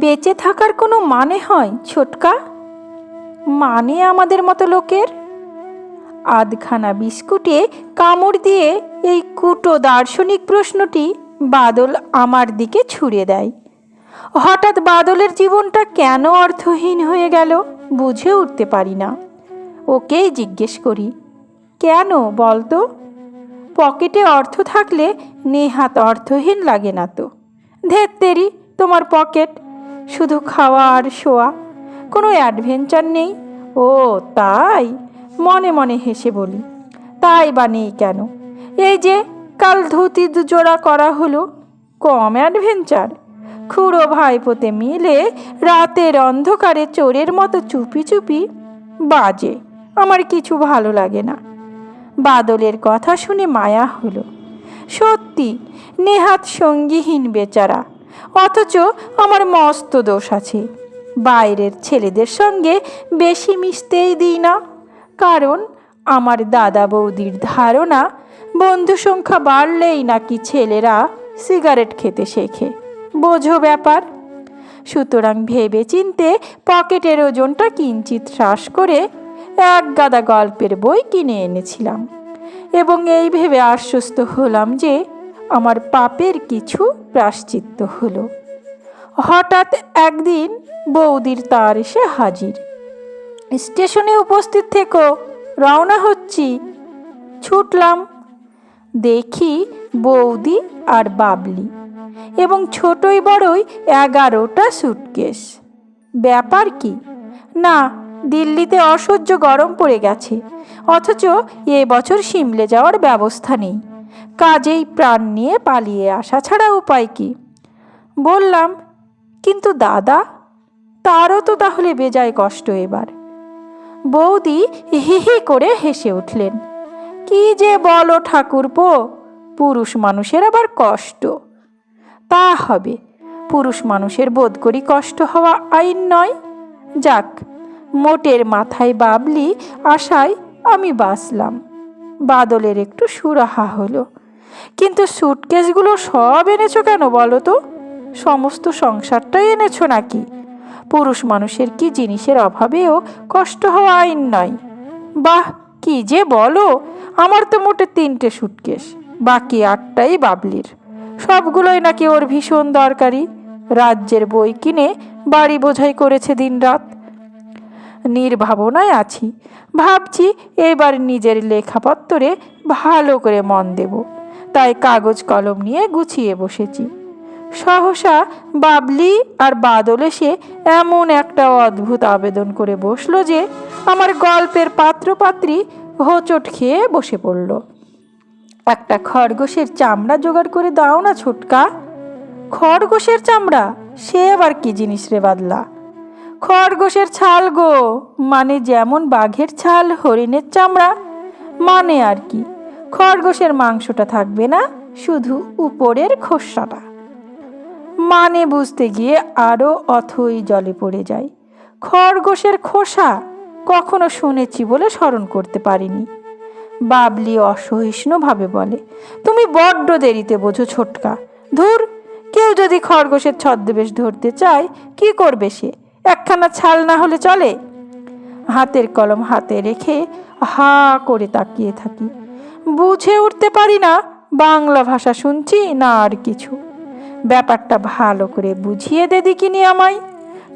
বেঁচে থাকার কোনো মানে হয়, ছোটকা? মানে আমাদের মতো লোকের? আধখানা বিস্কুটে কামড় দিয়ে এই কুটো দার্শনিক প্রশ্নটি বাদল আমার দিকে ছুড়ে দেয়। হঠাৎ বাদলের জীবনটা কেন অর্থহীন হয়ে গেল বুঝে উঠতে পারি না। ওকেই জিজ্ঞেস করি, কেন বলতো? পকেটে অর্থ থাকলে নেহাত অর্থহীন লাগে না তো। ধের তেরি তোমার পকেট শুধু খাওয়া আর শোয়া। কোনো অ্যাডভেঞ্চার নেই। ও, তাই? মনে মনে হেসে বলি। তাই বা নেই কেন? এই যে, কাল ধুতি জোড়া করা হলো। কম অ্যাডভেঞ্চার। খুড়ো ভাইপোতে মিলে রাতের অন্ধকারে চোরের মতো চুপি চুপি বাজে। আমার কিছু ভালো লাগে না। বাদলের কথা শুনে মায়া হলো। সত্যি, নেহাত সঙ্গীহীন বেচারা। অথচ আমার মস্ত দোষ আছে। বাইরের ছেলেদের সঙ্গে বেশি মিশতেই দিই না। কারণ আমার দাদা বৌদির ধারণা, বন্ধু সংখ্যা বাড়লেই নাকি ছেলেরা সিগারেট খেতে শেখে। বোঝো ব্যাপার। সুতরাং ভেবে চিনতে পকেটের ওজনটা কিঞ্চিত হ্রাস করে এক গাদা গল্পের বই কিনে এনেছিলাম। এবং এই ভেবে আশ্বস্ত হলাম যে আমার পাপের কিছু প্রাশ্চিত্য হলো। হঠাৎ একদিন বৌদির তার এসে হাজির। স্টেশনে উপস্থিত থেকো, রওনা হচ্ছি। ছুটলাম। দেখি বৌদি আর বাবলি এবং ছোটই বড়ই এগারোটা সুটকেস ব্যাপার কি? না, দিল্লিতে অসহ্য গরম পড়ে গেছে, অথচ এ বছর সিমলে যাওয়ার ব্যবস্থা নেই। কাজেই প্রাণ নিয়ে পালিয়ে আসা ছাড়া উপায় কি? বললাম, কিন্তু দাদা, তারও তো তাহলে বেজায় কষ্ট এবার। বৌদি হি হি করে হেসে উঠলেন, কি যে বলো ঠাকুরপো, পুরুষ মানুষের আবার কষ্ট। তা হবে, পুরুষ মানুষের বোধ করি কষ্ট হওয়া আইন নয়। যাক, মোটের মাথায় বাবলি আশায় আমি বাঁচলাম। বাদলের একটু সুরাহা হলো। কিন্তু সুটকেসগুলো সব এনেছো কেন বলো তো? সমস্ত সংসারটাই এনেছো নাকি? পুরুষ মানুষের কি জিনিসের অভাবেও কষ্ট হওয়া আইন নয়। বাহ, কি যে বলো! আমার তো মোটে তিনটে সুটকেস বাকি আটটাই বাবলির। সবগুলোই নাকি ওর ভীষণ দরকারি। রাজ্যের বই কিনে বাড়ি বোঝাই করেছে দিনরাত। নির্ভাবনায় আছি। ভাবছি এবার নিজের লেখাপত্তরে ভালো করে মন দেব। তাই কাগজ কলম নিয়ে গুছিয়ে বসেছি। সহসা বাবলি আর বাদল এসে এমন একটা অদ্ভুত আবেদন করে বসল যে আমার গল্পের পাত্রপাত্রী হোঁচট খেয়ে বসে পড়ল। একটা খরগোশের চামড়া জোগাড় করে দাও না ছোটকা। খরগোশের চামড়া? সে আবার কি জিনিস রে বাদলা? খরগোশের ছাল গো মানে যেমন বাঘের ছাল, হরিণের চামড়া মানে আর কি। খরগোশের মাংসটা থাকবে না, শুধু উপরের খোসাটা। মানে বুঝতে গিয়ে আরও অথই জলে পড়ে যায়। খরগোশের খোসা কখনো শুনেছি বলে স্মরণ করতে পারিনি। বাবলি অসহিষ্ণুভাবে বলে, তুমি বড্ড দেরিতে বোঝো ছোটকা। ধুর, কেউ যদি খরগোশের ছদ্মবেশ ধরতে চায়, কি করবে সে? একখানা ছাল না হলে চলে? হাতের কলম হাতে রেখে হা করে তাকিয়ে থাকি। বুঝে উঠতে পারি না, বাংলা ভাষা শুনছি না আর কিছু। ব্যাপারটা ভালো করে বুঝিয়ে দে দেখিনি আমায়।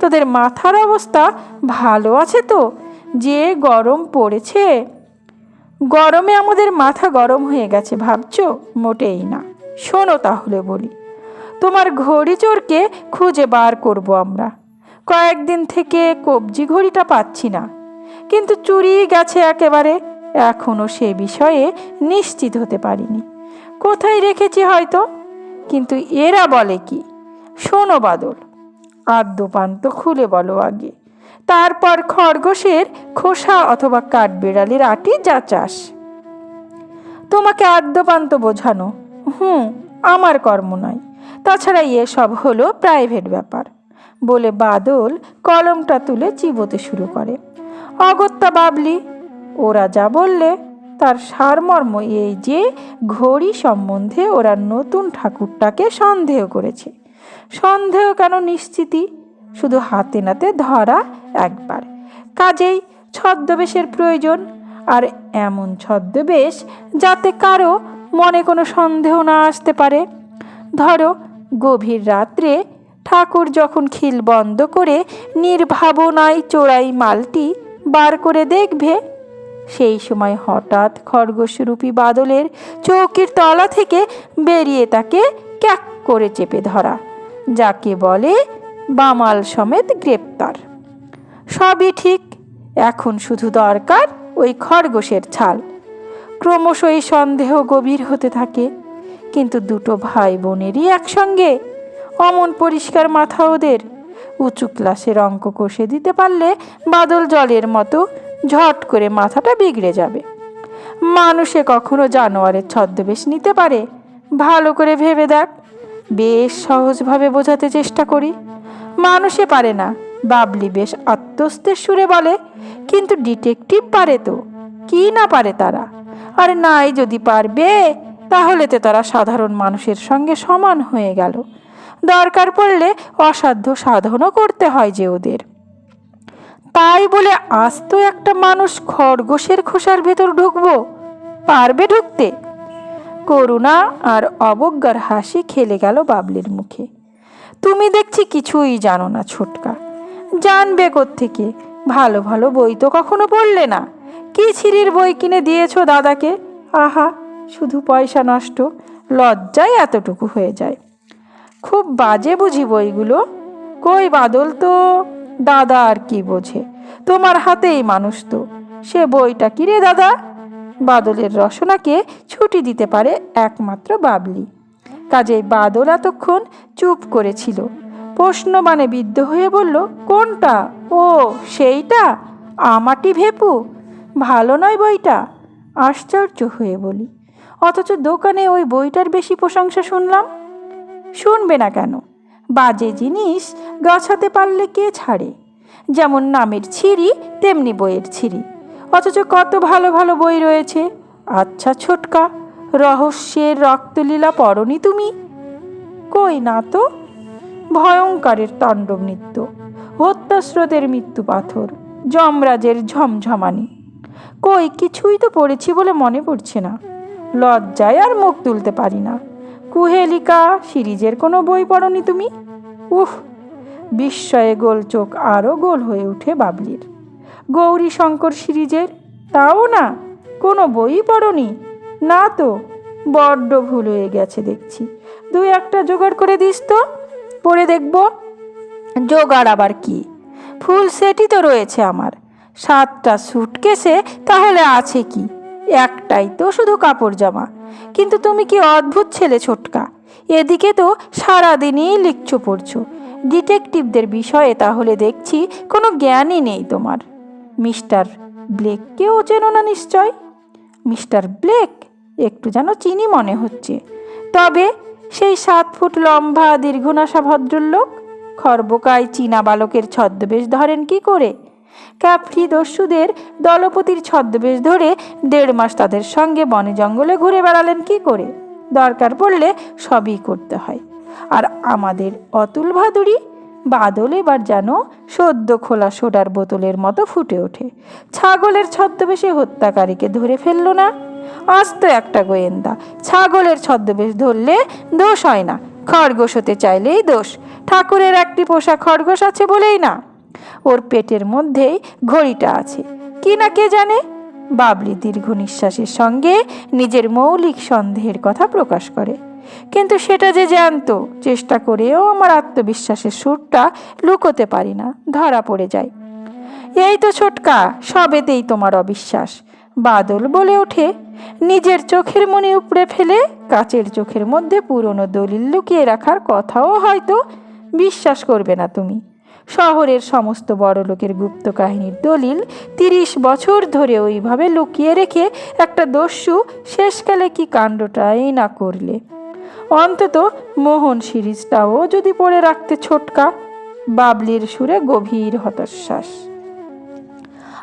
তোদের মাথার অবস্থা ভালো আছে তো? যে গরম পড়েছে। গরমে আমাদের মাথা গরম হয়ে গেছে ভাবছ? মোটেই না। শোনো তাহলে বলি। তোমার ঘড়ি চোরকে খুঁজে বার করব আমরা। কয়েকদিন থেকে কবজি ঘড়িটা পাচ্ছি না। কিন্তু চুরি গেছে একেবারে। এখনও সে বিষয়ে নিশ্চিত হতে পারিনি। কোথায় রেখেছি হয়তো? কিন্তু এরা বলে কি? শোনো বাদল আদ্যপান্ত খুলে বলো আগে। তারপর খরগোশের খোসা অথবা কাঠবেড়ালির আটি যা চাস। তোমাকে আদ্যপান্ত বোঝানো। হুম, আমার কর্ম নয়। তাছাড়া এসব হলো প্রাইভেট ব্যাপার। বলে বাদল কলমটা তুলে চিবোতে শুরু করে। অগত্যা বাবলি ওরা যা বললে, তার সারমর্ম এই যে ঘড়ি সম্বন্ধে ওরা নতুন ঠাকুরটাকে সন্দেহ করেছে। সন্দেহ কেন নিশ্চিতই? শুধু হাতে নাতে ধরা একবার। কাজেই ছদ্মবেশের প্রয়োজন, আর এমন ছদ্মবেশ যাতে কারও মনে কোনো সন্দেহ না আসতে পারে। ধরো, গভীর রাত্রে ঠাকুর যখন খিল বন্ধ করে নির্ভাবনায় চোরাই মালটি বার করে দেখবে সেই সময় হঠাৎ খরগোশরূপী বাদলের চৌকির তলা থেকে বেরিয়ে তাকে ক্যাক করে চেপে ধরা, যাকে বলে বামাল সমেত গ্রেপ্তার। সবই ঠিক, এখন শুধু দরকার ওই খরগোশের ছাল। ক্রমশ এই সন্দেহ গভীর হতে থাকে, কিন্তু দুটো ভাই বোনেরই একসঙ্গে অমন পরিষ্কার মাথা ওদের, উঁচু ক্লাসের অঙ্ক কষে দিতে পারলে বাদল জলের মতো ঝট করে মাথাটা বিগড়ে যাবে। মানুষে কখনো জানোয়ারের ছদ্মবেশ নিতে পারে। ভালো করে ভেবে দেখ। বেশ সহজভাবে বোঝাতে চেষ্টা করি। মানুষে পারে না। বাবলি বেশ আত্মস্থের সুরে বলে, কিন্তু ডিটেকটিভ পারে তো। কি না পারে তারা? আর নাই যদি পারবে, তাহলে তো তারা সাধারণ মানুষের সঙ্গে সমান হয়ে গেল। দরকার পড়লে অসাধ্য সাধনও করতে হয় যে ওদের। তাই বলে আস্ত একটা মানুষ খরগোশের খোসার ভেতর ঢুকবো। পারবে ঢুকতে? করুণা আর অবজ্ঞার হাসি খেলে গেল বাবলির মুখে। তুমি দেখছি কিছুই জানো না, ছোটকা। জানবে থেকে ভালো ভালো বই তো কখনো পড়লে না। কি ছিরির বই কিনে দিয়েছ দাদাকে? আহা, শুধু পয়সা নষ্ট লজ্জায় এতটুকু হয়ে যায়। খুব বাজে বুঝি বইগুলো। কই বাদল তো? দাদা আর কি বোঝে? তোমার হাতেই মানুষ তো। সে বইটা কি রে দাদা? বাদলের রসনাকে ছুটি দিতে পারে একমাত্র বাবলি। কাজেই বাদল এতক্ষণ চুপ করেছিল। প্রশ্ন মানে বিদ্ধ হয়ে বলল, কোনটা? ও, সেইটা? আমাটি ভেপু? ভালো নয় বইটা? আশ্চর্য হয়ে বলি, অথচ দোকানে ওই বইটার বেশি প্রশংসা শুনলাম? শুনবে না কেন? বাজে জিনিস গাছাতে পারলে কে ছাড়ে? যেমন নামের ছিঁড়ি, তেমনি বইয়ের ছিঁড়ি। অথচ কত ভালো ভালো বই রয়েছে। আচ্ছা ছোটকা, রহস্যের রক্তলীলা পড়নি তুমি? কই না তো? ভয়ঙ্করের তাণ্ডব নৃত্য, হত্যাস্রোতের মৃত্যু পাথর, যমরাজের ঝমঝমানি। কই কিছুই তো পড়েছি বলে মনে পড়ছে না। লজ্জায় আর মুখ তুলতে পারি না। কুহেলিকা সিরিজের কোনো বই পড়নি তুমি? উফ, বিস্ময়ে গোল চোখ আরও গোল হয়ে ওঠে বাবলির। গৌরী শঙ্কর সিরিজের? তাও না, কোনো বই পড়নি? না তো, বড্ড ভুল হয়ে গেছে দেখছি। দুই একটা জোগাড় করে দিস তো, পড়ে দেখব। জোগাড় আবার কি? ফুল সেটই তো রয়েছে আমার। সাতটা সুটকেসে তাহলে আছে কি? একটাই তো শুধু কাপড় জামা। কিন্তু তুমি কি অদ্ভুত ছেলে ছোটকা? এদিকে তো সারাদিনই লিখছো পড়ছো। ডিটেকটিভদের বিষয়ে তাহলে দেখছি কোনো জ্ঞানই নেই তোমার। মিস্টার ব্লেককেও চেনো না নিশ্চয়? মিস্টার ব্লেক একটু যেন চিনি মনে হচ্ছে। তবে সেই সাত ফুট লম্বা, দীর্ঘনাশা ভদ্রলোক? খর্বকায় চীনা বালকের ছদ্মবেশ ধরেন কি করে? ক্যাপ্রি দস্যুদের দলপতির ছদ্মবেশ ধরে দেড় মাস তাদের সঙ্গে বনে জঙ্গলে ঘুরে বেড়ালেন কি করে? দরকার পড়লে সবই করতে হয়। আর আমাদের অতুল ভাদুরী, বাদল এবার যেন সদ্য খোলা সোডার বোতলের মতো ফুটে ওঠে। ছাগলের ছদ্মবেশে হত্যাকারীকে ধরে ফেলল না? আস্ত একটা গোয়েন্দা। ছাগলের ছদ্মবেশ ধরলে দোষ হয় না। খরগোশ হতে চাইলেই দোষ। ঠাকুরের একটি পোষা খরগোশ আছে বলেই না। ওর পেটের মধ্যেই ঘড়িটা আছে। কি না কে জানে? বাবলি দীর্ঘ নিঃশ্বাসের সঙ্গে নিজের মৌলিক সন্দেহের কথা প্রকাশ করে। কিন্তু সেটা যে জানতো, চেষ্টা করেও আমার আত্মবিশ্বাসের সুরটা লুকোতে পারি না, ধরা পড়ে যায়। এই তো ছোটকা, সবেতেই তোমার অবিশ্বাস। বাদল বলে ওঠে, নিজের চোখের মনে উপড়ে ফেলে, কাচের চোখের মধ্যে পুরনো দলিল লুকিয়ে রাখার কথাও হয়তো বিশ্বাস করবে না তুমি। শহরের সমস্ত বড় লোকের গুপ্ত কাহিনীর দলিল তিরিশ বছর ধরে ওইভাবে লুকিয়ে রেখে একটা দস্যু শেষকালে কি কাণ্ডটাই না করলে। অন্তত মোহন সিরিজটাও যদি পড়ে রাখতে ছোটকা, বাবলির সুরে গভীর হতাশ্বাস।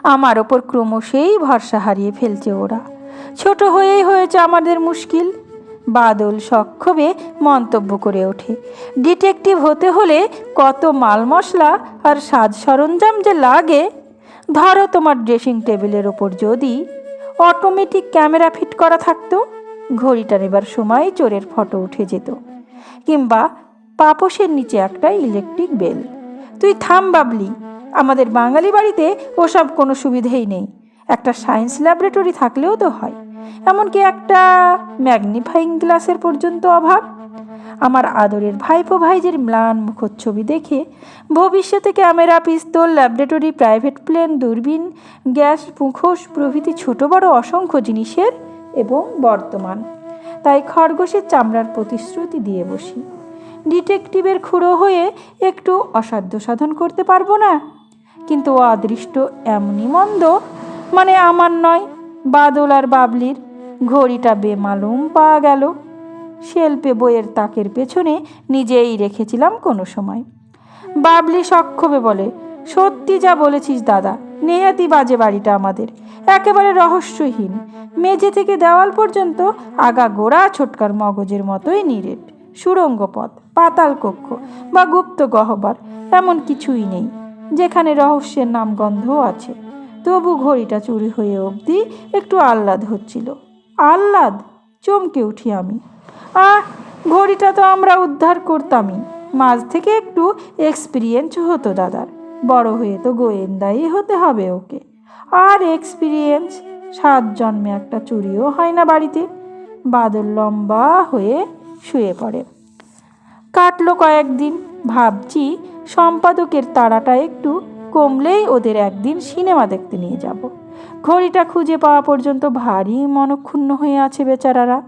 আমার ওপর ক্রমশই ভরসা হারিয়ে ফেলছে ওরা। ছোট হয়েই হয়েছে আমাদের মুশকিল। বাদল সক্ষমে মন্তব্য করে ওঠে। ডিটেকটিভ হতে হলে কত মাল মশলা আর সাজ সরঞ্জাম যে লাগে, ধরো তোমার ড্রেসিং টেবিলের ওপর যদি অটোমেটিক ক্যামেরা ফিট করা থাকতো ঘড়িটা নেবার সময় চোরের ফটো উঠে যেত। কিংবা পাপোশের নিচে একটা ইলেকট্রিক বেল। তুই থাম বাবলি, আমাদের বাঙালি বাড়িতে ওসব কোনো সুবিধেই নেই। একটা সায়েন্স ল্যাবরেটরি থাকলেও তো হয়। এমনকি একটা ম্যাগনিফাইং গ্লাসের পর্যন্ত অভাব। আমার আদরের ভাইপো ভাইজের ম্লান মুখচ্ছবি দেখে ভবিষ্যতে camera, pistol, laboratory, private plane, দূরবীন, গ্যাস, মুখোশ প্রভৃতি ছোট বড় অসংখ্য জিনিসের এবং বর্তমান। তাই খরগোশের চামড়ার প্রতিশ্রুতি দিয়ে বসি। ডিটেকটিভের খুঁড়ো হয়ে একটু অসাধ্য সাধন করতে পারব না? কিন্তু অদৃষ্ট এমনই মন্দ মানে আমার নয় বাদল আর বাবলির ঘড়িটা বেমালুম পাওয়া গেল। শেল্পে বইয়ের তাকের পেছনে নিজেই রেখেছিলাম কোনো সময়। বাবলি সক্ষোভে বলে, সত্যি যা বলেছিস দাদা, নেহাতি বাজে বাড়িটা আমাদের। একেবারে রহস্যহীন। মেঝে থেকে দেওয়াল পর্যন্ত আগা গোড়া ছোটকার মগজের মতোই নিরেট। সুড়ঙ্গ পথ, পাতাল কক্ষ বা গুপ্ত গহ্বর, এমন কিছুই নেই, যেখানে রহস্যের নাম গন্ধও আছে। তবু ঘড়িটা চুরি হয়ে অবধি একটু আহ্লাদ হচ্ছিল। আহ্লাদ? চমকে উঠি আমি। আহ, ঘড়িটা তো আমরা উদ্ধার করতামই। মাঝ থেকে একটু এক্সপিরিয়েন্স হতো দাদার। বড় হয়ে তো গোয়েন্দাই হতে হবে ওকে। আর এক্সপিরিয়েন্স সাত জন্মে একটা চুরিও হয় না বাড়িতে। বাদল লম্বা হয়ে শুয়ে পড়ে। কাটলো কয়েকদিন। ভাবছি সম্পাদকের তাড়াটা একটু কমলেই ওদের একদিন সিনেমা দেখতে নিয়ে যাব। ঘড়িটা খুঁজে পাওয়া পর্যন্ত ভারী মনক্ষুণ্ণ হয়ে আছে বেচারারা।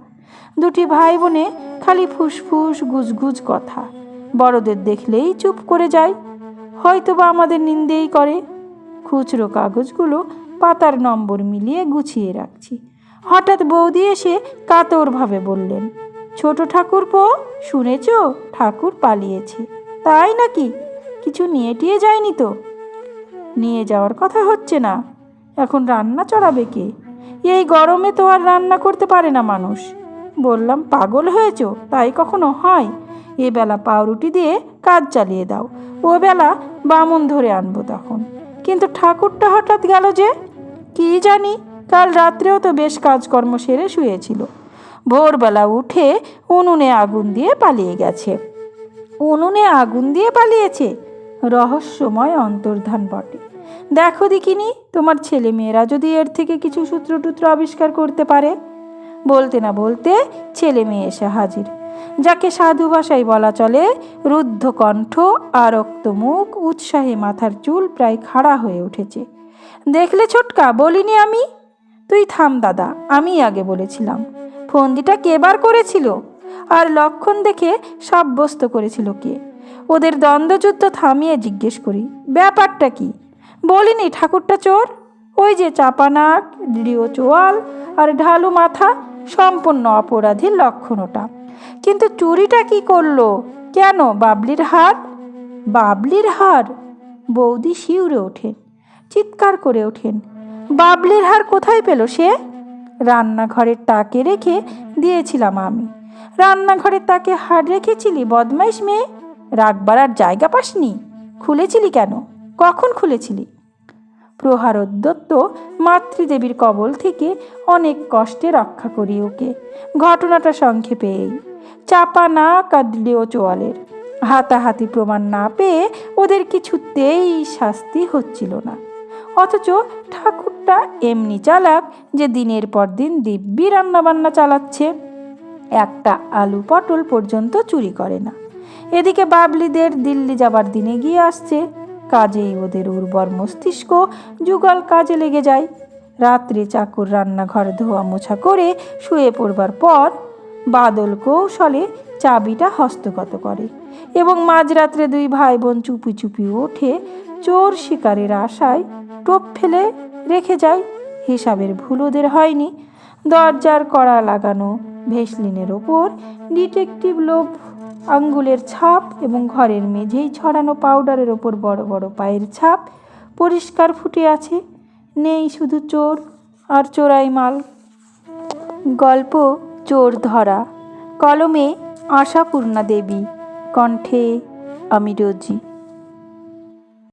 দুটি ভাই বোনে খালি ফুসফুস, গুজগুজ কথা। বড়দের দেখলেই চুপ করে যায়। হয়তো বা আমাদের নিন্দেই করে। খুচরো কাগজগুলো পাতার নম্বর মিলিয়ে গুছিয়ে রাখছি। হঠাৎ বৌদি এসে কাতরভাবে বললেন, ছোট ঠাকুরপো শুনেছ? ঠাকুর পালিয়েছে। তাই নাকি? কিছু নিয়ে টিয়ে যায়নি তো? নিয়ে যাওয়ার কথা হচ্ছে না। এখন রান্না চড়াবে কে? এই গরমে তো আর রান্না করতে পারে না মানুষ। বললাম, পাগল হয়েছ? তাই কখনো হয়? এ বেলা পাউরুটি দিয়ে কাজ চালিয়ে দাও। ও বেলা বামুন ধরে আনব তখন। কিন্তু ঠাকুরটা হঠাৎ গেল যে, কি জানি? কাল রাত্রেও তো বেশ কাজকর্ম সেরে শুয়েছিল। ভোরবেলা উঠে উনুনে আগুন দিয়ে পালিয়ে গেছে। উনুনে আগুন দিয়ে পালিয়েছে? রহস্যময় অন্তর্ধান বটে। দেখো দেখিনি, তোমার ছেলে মেয়েরা যদি এর থেকে কিছু সূত্র টুত্র আবিষ্কার করতে পারে। বলতে না বলতে ছেলে মেয়ে এসে হাজির। যাকে সাধু ভাষায় বলা চলে রুদ্ধ কণ্ঠ আরক্ত মুখ উৎসাহে মাথার চুল প্রায় খাড়া হয়ে উঠেছে। দেখলে ছোটকা, বলিনি আমি? তুই থাম দাদা, আমি আগে বলেছিলাম। ফন্দিটা কে বার করেছিল? আর লক্ষণ দেখে সাব্যস্ত করেছিল কে? ওদের দ্বন্দ্বযুদ্ধ থামিয়ে জিজ্ঞেস করি, ব্যাপারটা কি? বলিনি ঠাকুরটা চোর? ওই যে চাপা নাক, দৃঢ় চোয়াল আর ঢালু মাথা সম্পূর্ণ অপরাধীর লক্ষণ ওটা কিন্তু চুরিটা কি করল? কেন বাবলির হার? বাবলির হার? বৌদি শিউরে ওঠেন, চিৎকার করে ওঠেন। বাবলির হার কোথায় পেল সে? রান্নাঘরের তাকে রেখে দিয়েছিলাম আমি। রান্নাঘরের তাকে হার রেখেছিলি, বদমাইশ মেয়ে? রাগবার আর জায়গা পাসনি? খুলেছিলি কেন? কখন খুলেছিলি? প্রহারোদ্যত্ত মাতৃদেবীর কবল থেকে অনেক কষ্টে রক্ষা করি ওকে। ঘটনাটা সংক্ষেপে এই। চাপা না কাঁদলেও চোয়ালের। হাতাহাতি প্রমাণ না পেয়ে ওদের কিছুতেই শাস্তি হচ্ছিল না। অথচ ঠাকুরটা এমনি চালাক যে দিনের পর দিন দিব্যি রান্নাবান্না চালাচ্ছে। একটা আলু পটল পর্যন্ত চুরি করে না। এদিকে বাবলিদের দিল্লি যাবার দিনে গিয়ে আসছে কাজেই ওদের উর্বর মস্তিষ্ক যুগল কাজে লেগে যায়। রাত্রে চাকর রান্নাঘর ধোয়া মোছা করে শুয়ে পড়বার পর বাদল কৌশলে চাবিটা হস্তগত করে এবং মাঝরাত্রে দুই ভাই বোন চুপি চুপি ওঠে চোর শিকারের আশায় টোপ ফেলে রেখে যায়। হিসাবের ভুল ওদের হয়নি। দরজার কড়া লাগানো ভেসলিনের ওপর ডিটেকটিভ লোভ আঙ্গুলের ছাপ এবং ঘরের মেঝেই ছড়ানো পাউডারের ওপর বড় বড় পায়ের ছাপ পরিষ্কার ফুটে আছে। নেই শুধু চোর আর চোরাই মাল। গল্প, চোর ধরা। কলমে আশাপূর্ণা দেবী। কণ্ঠে আমি রোজি।